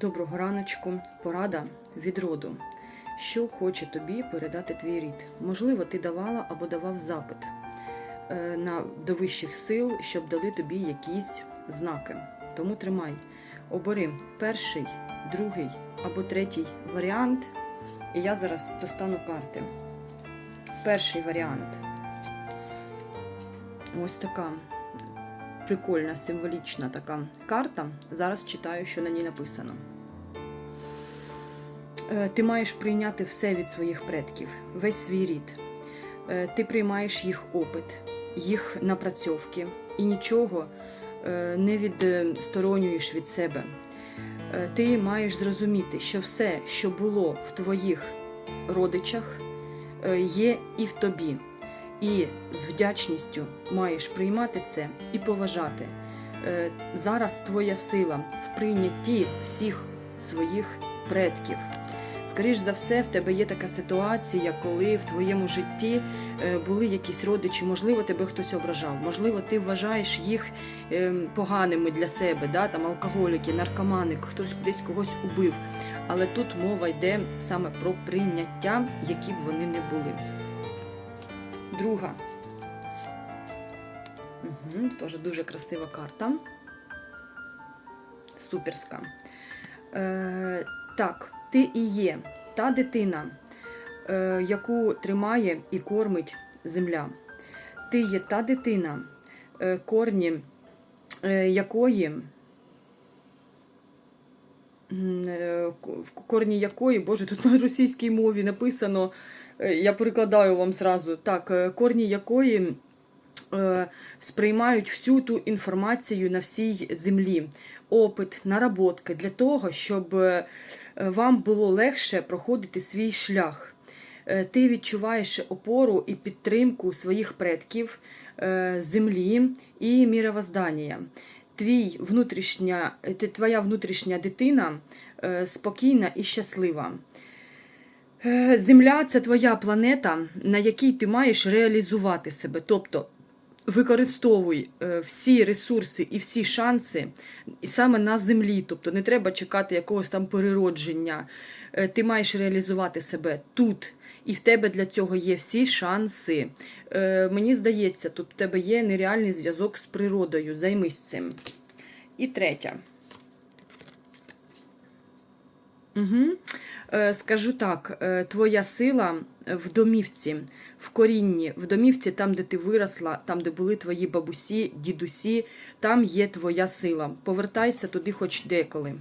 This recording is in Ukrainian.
Доброго раночку, порада від роду. Що хоче тобі передати твій рід? Можливо, ти давала або давав запит е, на, до вищих сил, щоб дали тобі якісь знаки. Тому тримай. Обери перший, другий або третій варіант. І я зараз достану карти. Перший варіант. Ось така прикольна, символічна така карта. Зараз читаю, що на ній написано. Е, Ти маєш прийняти все від своїх предків, весь свій рід. Е, Ти приймаєш їх опит, їх напрацьовки і нічого е, не відсторонюєш від себе. Ти маєш зрозуміти, що все, що було в твоїх родичах, є і в тобі. І з вдячністю маєш приймати це і поважати. Е, Зараз твоя сила в прийнятті всіх своїх предків. Скоріш за все, в тебе є така ситуація, коли в твоєму житті е, були якісь родичі, можливо, тебе хтось ображав, можливо, ти вважаєш їх е, поганими для себе, да? там алкоголіки, наркомани, хтось десь когось убив. Але тут мова йде саме про прийняття, які б вони не були. Друга. Угу, Теж дуже красива карта. Суперська. Е, так, ти і є та дитина, е, яку тримає і кормить земля. Ти є та дитина, е, корні е, якої. Е, В корні якої, боже, тут на російській мові написано, е, я перекладаю вам зразу, так, е, корні якої сприймають всю ту інформацію на всій землі, опит, наработки для того, щоб вам було легше проходити свій шлях. Ти відчуваєш опору і підтримку своїх предків, землі і міровоздання. Твій внутрішня, е, твоя внутрішня дитина е, спокійна і щаслива. Е, Земля це твоя планета, на якій ти маєш реалізувати себе. Тобто використовуй е, всі ресурси і всі шанси саме на землі. Тобто не треба чекати якогось там переродження. Е, Ти маєш реалізувати себе тут. І в тебе для цього є всі шанси. Е, мені здається, тут в тебе є нереальний зв'язок з природою. Займись цим. І третя. Угу. Е, скажу так: е, твоя сила в домівці, в корінні, в домівці, там, де ти виросла, там, де були твої бабусі, дідусі, там є твоя сила. Повертайся туди хоч деколи.